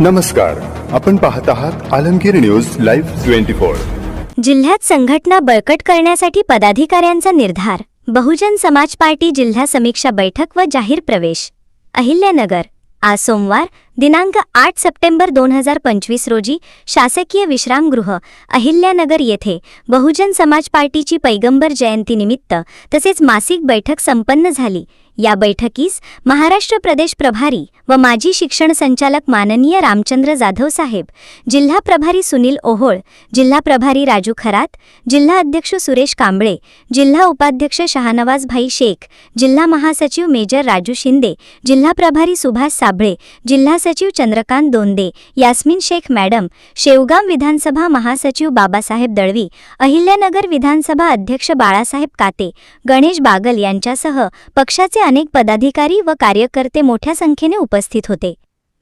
नमस्कार आपण पाहत आहात Alamgir news live twenty four. जिल्ह्यात संघटना बळकट करण्यासाठी पदाधिकाऱ्यांचा निर्धार बहुजन समाज पार्टी जिल्हा समीक्षा बैठक व जाहीर प्रवेश. अहिल्यानगर आज सोमवार दिनांक आठ सप्टेंबर दोन हजार पंचवीस रोजी शासकीय विश्रामगृह अहिल्यानगर येथे बहुजन समाज पार्टीची पैगंबर जयंतीनिमित्त तसेच मासिक बैठक संपन्न झाली. या बैठकीस महाराष्ट्र प्रदेश प्रभारी व माजी शिक्षण संचालक माननीय रामचंद्र जाधव साहेब जिल्हा प्रभारी सुनील ओहोळ जिल्हा प्रभारी राजू खरात जिल्हा अध्यक्ष सुरेश कांबळे जिल्हा उपाध्यक्ष शहानवाजभाई शेख जिल्हा महासचिव मेजर राजू शिंदे जिल्हा प्रभारी सुभाष साबळे जिल्हा सचिव चंद्रकांत दोंदे यास्मिन शेख मॅडम शेवगाम विधानसभा महासचिव बाबासाहेब दळवी अहिल्यानगर विधानसभा अध्यक्ष बाळासाहेब काते गणेश बागल यांच्यासह पक्षाचे अनेक पदाधिकारी व कार्यकर्ते मोठ्या संख्येने उपस्थित होते.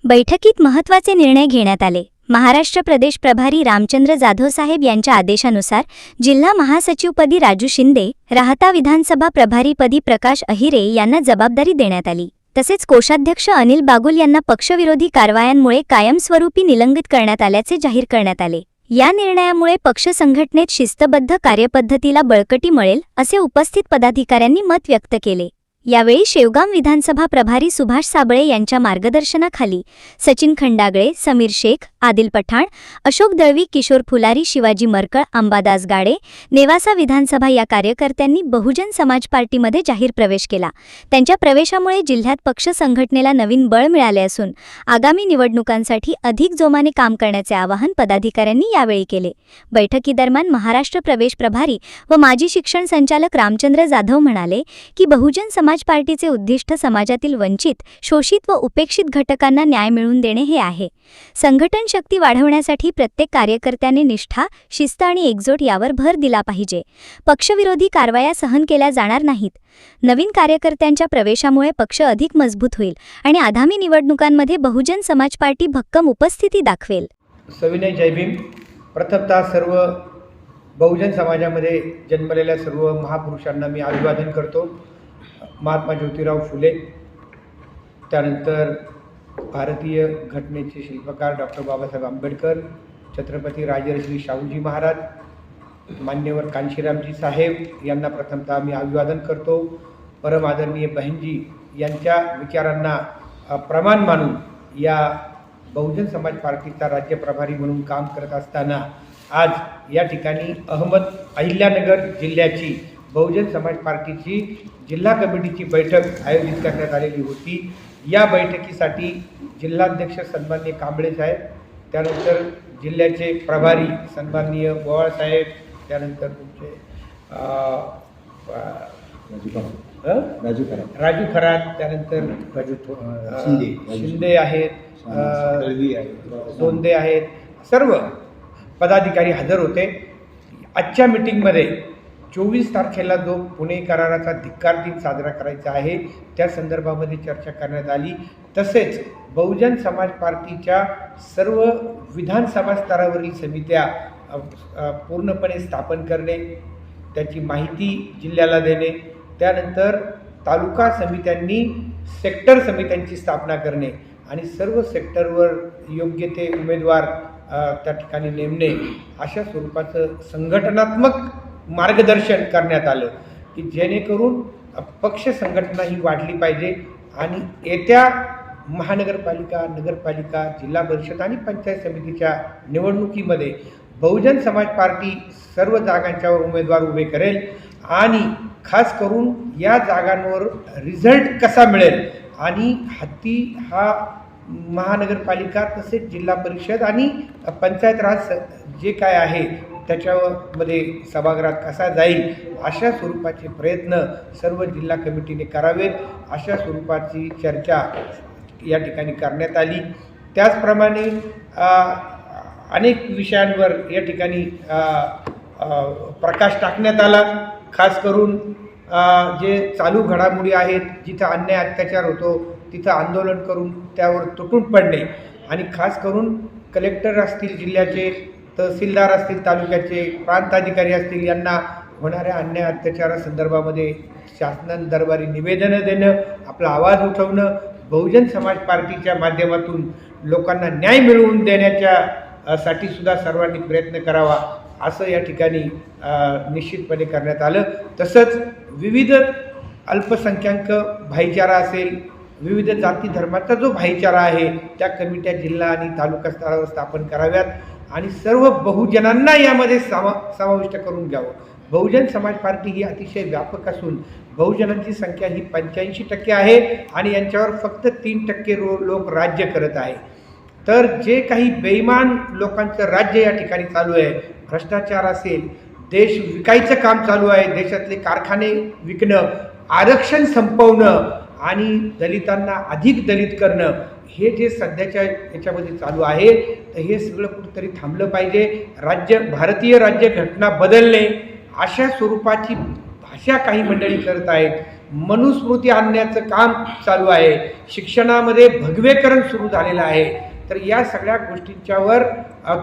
बैठकीत महत्त्वाचे निर्णय घेण्यात आले. महाराष्ट्र प्रदेश प्रभारी रामचंद्र जाधव साहेब यांच्या आदेशानुसार जिल्हा महासचिवपदी राजू शिंदे राहता विधानसभा प्रभारीपदी प्रकाश अहिरे यांना जबाबदारी देण्यात आली. तसेच कोषाध्यक्ष अनिल बागुल यांना पक्षविरोधी कारवायांमुळे कायमस्वरूपी निलंबित करण्यात आल्याचे जाहीर करण्यात आले. या निर्णयामुळे पक्ष संघटनेत शिस्तबद्ध कार्यपद्धतीला बळकटी मिळेल असे उपस्थित पदाधिकाऱ्यांनी मत व्यक्त केले. यावेळी शेवगाम विधानसभा प्रभारी सुभाष साबळे यांच्या मार्गदर्शनाखाली सचिन खंडागळे समीर शेख आदिल पठाण अशोक दळवी किशोर फुलारी शिवाजी मरकळ अंबादास गाडे नेवासा विधानसभा या कार्यकर्त्यांनी बहुजन समाज पार्टीमध्ये जाहीर प्रवेश केला. त्यांच्या प्रवेशामुळे जिल्ह्यात पक्ष संघटनेला नवीन बळ मिळाले असून आगामी निवडणुकांसाठी अधिक जोमाने काम करण्याचे आवाहन पदाधिकाऱ्यांनी यावेळी केले. बैठकीदरम्यान महाराष्ट्र प्रवेश प्रभारी व माजी शिक्षण संचालक रामचंद्र जाधव म्हणाले की बहुजन समाज पार्टीचे उद्दिष्ट समाजातील वंचित शोषित व उपेक्षित घटकांना न्याय मिळवून देणे हे आहे. संघटन शक्ती वाढवण्यासाठी प्रत्येक कार्यकर्त्याने निष्ठा शिस्त आणि एकजोट यावर भर दिला पाहिजे. पक्षविरोधी कारवाया सहन केल्या जाणार नाहीत. नवीन कार्यकर्त्यांच्या प्रवेशामुळे पक्ष अधिक मजबूत होईल आणि आगामी निवडणुकांमध्ये बहुजन समाज पार्टी भक्कम उपस्थिती दाखवेल. सविनय जयभीम प्रथमतः सर्व बहुजन समाजामध्ये जन्मलेल्या सर्व महापुरुषांना मी अभिवादन करतो. महात्मा ज्योतिराव फुले त्यानंतर भारतीय घटनेचे शिल्पकार डॉक्टर बाबासाहेब आंबेडकर छत्रपती राजर्षी शाहूजी महाराज मान्यवर कांशीरामजी साहेब यांना प्रथमतः मी अभिवादन करतो. परम आदरणीय बहिणजी यांच्या विचारांना प्रमाण मानून या बहुजन समाज पार्टीचा राज्य प्रभारी म्हणून काम करत असताना आज या ठिकाणी अहमद अहिल्यानगर जिल्ह्याची बहुजन समाज पार्टीची जिल्हा कमिटीची बैठक आयोजित करण्यात आलेली होती. या बैठकीसाठी जिल्हाध्यक्ष सन्माननीय कांबळे साहेब त्यानंतर जिल्ह्याचे प्रभारी सन्माननीय गोवाळसाहेब त्यानंतर तुमचे? राजू करा राजू खरात. त्यानंतर राजू शिंदे. आहेत दोंदे आहेत. सर्व पदाधिकारी हजर होते. आजच्या मिटिंगमध्ये चोवीस तारखेला जो पुणे कराराचा धिक्कार दिन साजरा करायचा आहे त्या संदर्भामध्ये चर्चा करण्यात आली. तसेच बहुजन समाज पार्टीच्या सर्व विधानसभा स्तरावरील समित्या पूर्णपणे स्थापन करणे त्याची माहिती जिल्ह्याला देणे त्यानंतर तालुका समित्यांनी सेक्टर समित्यांची स्थापना करणे आणि सर्व सेक्टरवर योग्य ते उमेदवार त्या ठिकाणी नेमणे अशा स्वरूपाचं संघटनात्मक मार्गदर्शन करण्यात आलं की जेणेकरून पक्ष संघटना ही वाढली पाहिजे आणि येत्या महानगरपालिका नगरपालिका जिल्हा परिषद आणि पंचायत समितीच्या निवडणुकीमध्ये बहुजन समाज पार्टी सर्व जागांच्यावर उमेदवार उभे करेल आणि खास करून या जागांवर रिझल्ट कसा मिळेल आणि हत्ती हा महानगरपालिका तसेच जिल्हा परिषद आणि पंचायत राज जे काय आहे त्याच्यामध्ये सभागृहात कसा जाईल अशा स्वरूपाचे प्रयत्न सर्व जिल्हा कमिटीने करावेत. अशा स्वरूपाची चर्चा या ठिकाणी करण्यात आली. त्याचप्रमाणे अनेक विषयांवर या ठिकाणी प्रकाश टाकण्यात आला. खास करून जे चालू घडामोडी आहेत जिथं अन्याय अत्याचार होतो तिथं आंदोलन करून त्यावर तुटून पडणे. आणि खास करून कलेक्टर असतील जिल्ह्याचे तहसीलदार असतील तालुक्याचे प्रांताधिकारी असतील यांना होणाऱ्या अन्याय अत्याचारासंदर्भामध्ये शासनान दरबारी निवेदनं देणं आपला आवाज उठवणं बहुजन समाज पार्टीच्या माध्यमातून लोकांना न्याय मिळवून देण्याच्या साठी सुद्धा सर्वांनी प्रयत्न करावा असं या ठिकाणी निश्चितपणे करण्यात आलं. तसंच विविध अल्पसंख्याक भाईचारा असेल विविध जाती धर्माचा जो भाईचारा आहे त्या कमिट्या जिल्हा आणि तालुका स्तरावर स्थापन कराव्यात. आणि सर्व बहुजनांना यामध्ये सामा समाविष्ट करून घ्यावं. बहुजन समाज पार्टी ही अतिशय व्यापक असून बहुजनांची संख्या ही पंच्याऐंशी टक्के आहे आणि यांच्यावर फक्त तीन टक्के रो लोक राज्य करत आहे. तर जे काही बेईमान लोकांचं राज्य या ठिकाणी चालू आहे भ्रष्टाचार असेल देश विकायचं काम चालू आहे देशातले कारखाने विकणं आरक्षण संपवणं आणि दलितांना अधिक दलित करणं हे जे सध्याच्या याच्यामध्ये चालू आहे तर हे सगळं कुठंतरी थांबलं पाहिजे. राज्य भारतीय राज्यघटना बदलणे अशा स्वरूपाची भाषा काही मंडळी करत आहेत. मनुस्मृती आणण्याचं काम चालू आहे. शिक्षणामध्ये भगवेकरण सुरू झालेलं आहे. तर या सगळ्या गोष्टींच्यावर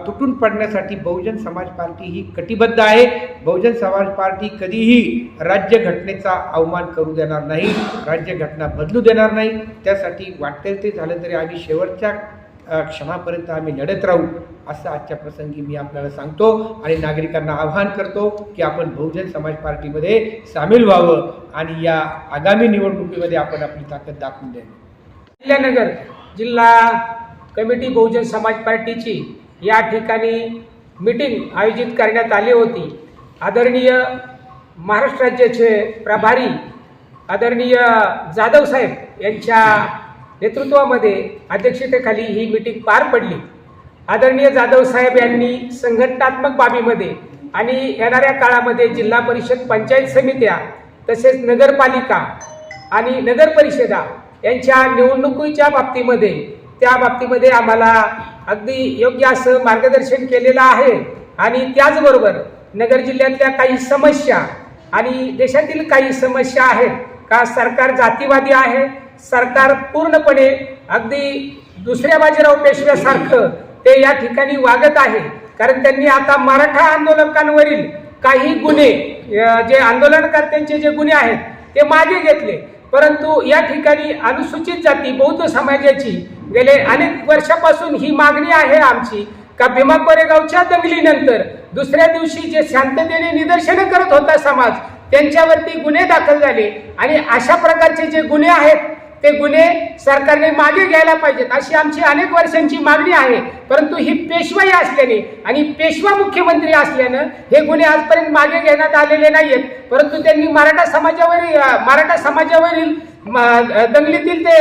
तुटून पडण्यासाठी बहुजन समाज पार्टी ही कटिबद्ध आहे. बहुजन समाज पार्टी कधीही राज्यघटनेचा अवमान करू देणार नाही राज्यघटना बदलू देणार नाही. त्यासाठी वाटेल ते झालं तरी आम्ही शेवटच्या क्षणापर्यंत आम्ही लढत राहू असं आजच्या प्रसंगी मी आपल्याला सांगतो आणि नागरिकांना आवाहन करतो की आपण बहुजन समाज पार्टीमध्ये सामील व्हावं आणि या आगामी निवडणुकीमध्ये आपण आपली ताकद दाखवून द्यावी. अहिल्यानगर जिल्हा कमिटी बहुजन समाज पार्टीची या ठिकाणी मीटिंग आयोजित करण्यात आली होती. आदरणीय महाराष्ट्र राज्याचे प्रभारी आदरणीय जाधव साहेब यांच्या नेतृत्वामध्ये अध्यक्षतेखाली ही मीटिंग पार पडली. आदरणीय जाधव साहेब यांनी संघटनात्मक बाबीमध्ये आणि येणाऱ्या काळामध्ये जिल्हा परिषद पंचायत समित्या तसेच नगरपालिका आणि नगरपरिषदा यांच्या निवडणुकीच्या बाबतीमध्ये त्या बाबतीमध्ये आम्हाला अगदी योग्य असं मार्गदर्शन केलेलं आहे. आणि त्याचबरोबर नगर जिल्ह्यातल्या काही समस्या आणि देशातील काही समस्या आहेत का? सरकार जातीवादी आहे. सरकार पूर्णपणे अगदी दुसऱ्या बाजीराव पेशव्यासारखं ते या ठिकाणी वागत आहे. कारण त्यांनी आता मराठा आंदोलकांवरील काही गुन्हे जे आंदोलनकर्त्यांचे जे गुन्हे आहेत ते मागे घेतले. परंतु या ठिकाणी अनुसूचित जाती बौद्ध समाजाची गेले अनेक वर्षापासून ही मागणी आहे आमची. का भीमा कोरेगावच्या दंगलीनंतर दुसऱ्या दिवशी जे शांततेने निदर्शनं करत होता समाज त्यांच्यावरती गुन्हे दाखल झाले. आणि अशा प्रकारचे जे गुन्हे आहेत ते गुन्हे सरकारने मागे घ्यायला पाहिजेत. अशी आमची अनेक वर्षांची मागणी आहे. परंतु ही पेशवाई असल्याने आणि पेशवा मुख्यमंत्री असल्यानं हे गुन्हे आजपर्यंत मागे घेण्यात आलेले नाहीत परंतु त्यांनी मराठा समाजावरील मराठा समाजावरील दंगलीतील ते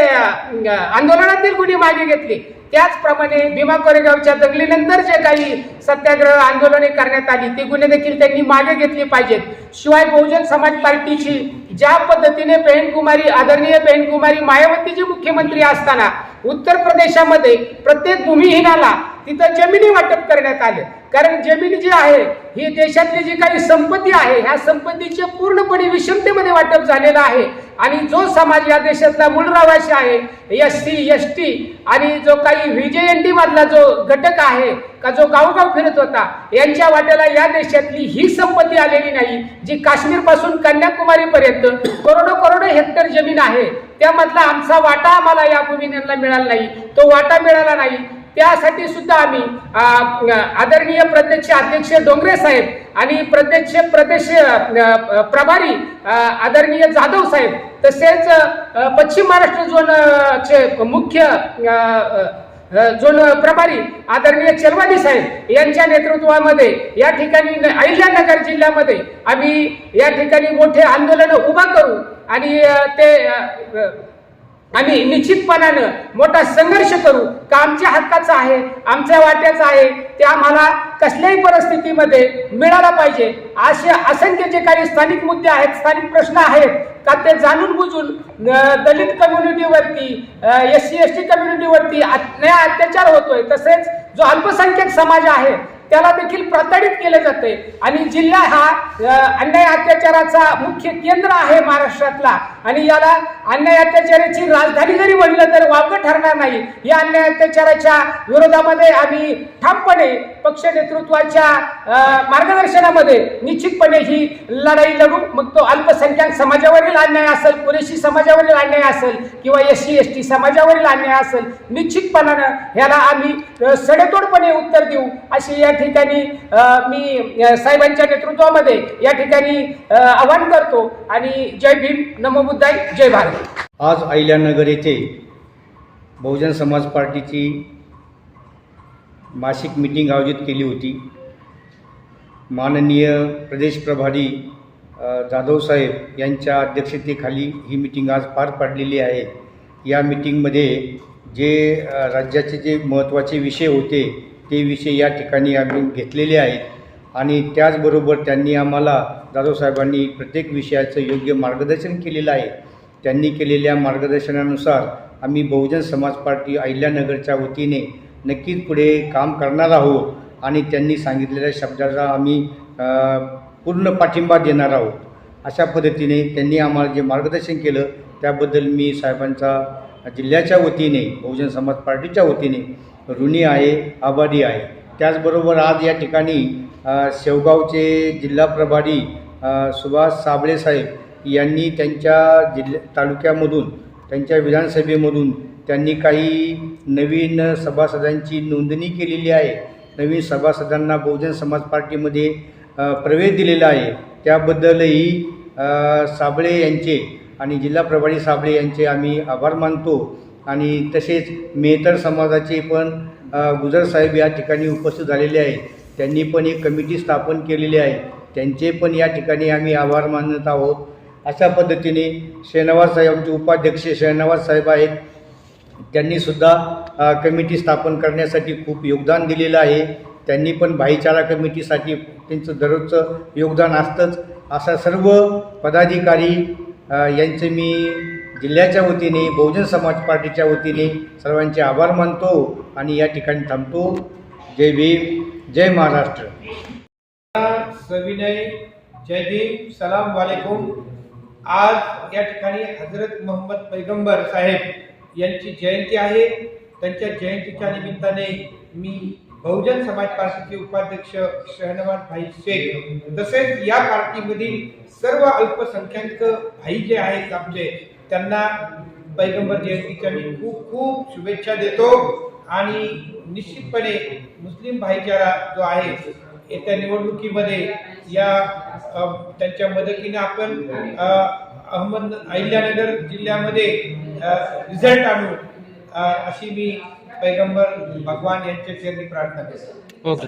आंदोलनातील गुन्हे मागे घेतले. त्याचप्रमाणे भीमा कोरेगावच्या दंगलीनंतर जे काही सत्याग्रह आंदोलने करण्यात आली ते गुन्हे देखील त्यांनी मागे घेतली पाहिजेत. शिवाय बहुजन समाज पार्टीची ज्या पद्धतीने पेहनकुमारी आदरणीय पेहनकुमारी मायावतीची मुख्यमंत्री असताना उत्तर प्रदेशामध्ये प्रत्येक भूमिहीनाला तिथं जमिनी वाटप करण्यात आले. कारण जमीन जी आहे ही देशातली जी काही संपत्ती आहे ह्या संपत्तीचे पूर्णपणे विषमतेमध्ये वाटप झालेलं आहे. आणि जो समाज या देशातला मूळ रहिवासी आहे एस सी एस टी आणि जो काही व्हीजेएनटी मधला जो घटक आहे का जो गावगाव फिरत होता यांच्या वाट्याला या देशातली ही संपत्ती आलेली नाही जी काश्मीरपासून करोडो करोडो हेक्टर जमीन आहे. त्यामधला आमचा वाटा आम्हाला या भूमिनेला मिळाला नाही. तो वाटा मिळाला नाही. त्यासाठी सुद्धा आम्ही आदरणीय प्रदेशचे अध्यक्ष डोंगरे साहेब आणि प्रत्यक्ष प्रदेश प्रभारी आदरणीय जाधव साहेब तसेच पश्चिम महाराष्ट्र झोन चे मुख्य झोन प्रभारी आदरणीय चलवादी साहेब यांच्या नेतृत्वामध्ये या ठिकाणी अहिल्यानगर जिल्ह्यामध्ये आम्ही या ठिकाणी मोठे आंदोलन उभा करू आणि ते आम्ही निश्चितपणानं मोठा संघर्ष करू. का आमच्या हक्काचं आहे? आमच्या वाट्याचं आहे? ते आम्हाला कसल्याही परिस्थितीमध्ये मिळाला पाहिजे. असे असंख्य जे काही स्थानिक मुद्दे आहेत स्थानिक प्रश्न आहेत का ते जाणून बुजून दलित कम्युनिटीवरती एस सी एस टी कम्युनिटीवरती अन्याय अत्याचार होतोय. तसेच जो अल्पसंख्याक समाज आहे त्याला देखील प्रताडित केलं जाते आणि जिल्हा हा अन्याय अत्याचाराचा मुख्य केंद्र आहे महाराष्ट्रातला. आणि याला अन्याय अत्याचाराची राजधानी जरी म्हणलं तर वावगं ठरणार नाही. या अन्याय अत्याचाराच्या विरोधामध्ये आम्ही ठामपणे पक्ष नेतृत्वाच्या मार्गदर्शनामध्ये निश्चितपणे ही लढाई लढू. मग तो अल्पसंख्याक समाजावरील अन्याय असेल पुरेशी समाजावरील अन्याय असेल किंवा एस सी एस टी समाजावरील अन्याय असेल निश्चितपणानं ह्याला आम्ही सडेतोडपणे उत्तर देऊ अशी या ठिकाणी मी साहेबांच्या नेतृत्वामध्ये या ठिकाणी आवाहन करतो. आणि जय भीम. नमो बुद्धाय. जय भारत. आज अहिल्यानगर येथे बहुजन समाज पार्टीची मासिक मीटिंग आयोजित केली होती. माननीय प्रदेश प्रभारी जाधवसाहेब यांच्या अध्यक्षतेखाली ही मीटिंग आज पार पाडलेली आहे. या मीटिंगमध्ये जे राज्याचे जे महत्त्वाचे विषय होते ते विषय या ठिकाणी आम्ही घेतलेले आहेत आणि त्याचबरोबर त्यांनी आम्हाला जाधवसाहेबांनी प्रत्येक विषयाचं योग्य मार्गदर्शन केलेलं आहे. त्यांनी केलेल्या मार्गदर्शनानुसार आम्ही बहुजन समाज पार्टी अहिल्यानगरच्या वतीने नक्कीच पुढे काम करणार आहोत आणि त्यांनी सांगितलेल्या शब्दाचा आम्ही पूर्ण पाठिंबा देणार आहोत. अशा पद्धतीने त्यांनी आम्हाला जे मार्गदर्शन केलं त्याबद्दल मी साहेबांचा जिल्ह्याच्या वतीने बहुजन समाज पार्टीच्या वतीने ऋणी आहे आभारी आहे. त्याचबरोबर आज या ठिकाणी शेवगावचे जिल्हा प्रभारी सुभाष साबळे साहेब यांनी त्यांच्या जिल्ह्या तालुक्यामधून त्यांच्या विधानसभेमधून त्यांनी काही नवीन सभासदांची नोंदणी केलेली आहे. नवीन सभासदांना बहुजन समाज पार्टीमध्ये प्रवेश दिलेला आहे. त्याबद्दलही साबळे यांचे आणि जिल्हा प्रभारी साबळे यांचे आम्ही आभार मानतो. आणि तसेच मेहतर समाजाचे पण गुजर साहेब या ठिकाणी उपस्थित झालेले आहेत. त्यांनी पण एक कमिटी स्थापन केलेली आहे. त्यांचे पण या ठिकाणी आम्ही आभार मानत आहोत. अशा पद्धतीने शेहनवाज साहेब आमचे उपाध्यक्ष शेहनवाज साहेब आहेत. त्यांनीसुद्धा कमिटी स्थापन करण्यासाठी खूप योगदान दिलेलं आहे. त्यांनी पण भाईचारा कमिटीसाठी त्यांचं दररोजचं योगदान असतंच. असा सर्व पदाधिकारी यांचे मी जिल्ह्याच्या वतीने बहुजन समाज पार्टीच्या वतीने सर्वांचे आभार मानतो आणि या ठिकाणी थांबतो. जय भीम जय महाराष्ट्र. सविनय जय भीम सलाम वालेकुम. आज या ठिकाणी हजरत मोहम्मद पैगंबर साहेब यांची जयंती आहे. त्यांच्या जयंतीच्या निमित्ताने मी बहुजन समाज पार्टीचे उपाध्यक्ष शहनवाज भाई शेख तसेच या पार्टीमधील सर्व अल्पसंख्याक भाई जे आहेत आमचे त्यांना पैगंबर जयंतीच्या मी खूप खूप शुभेच्छा देतो. आणि निश्चितपणे मुस्लिम भाईचारा जो आहे येत्या निवडणुकीमध्ये या त्यांच्या मदतीने आपण अहमद अहिल्यानगर जिल्ह्यामध्ये रिझल्ट आणू अशी मी पैगंबर भगवान यांच्या चरणी प्रार्थना करतो.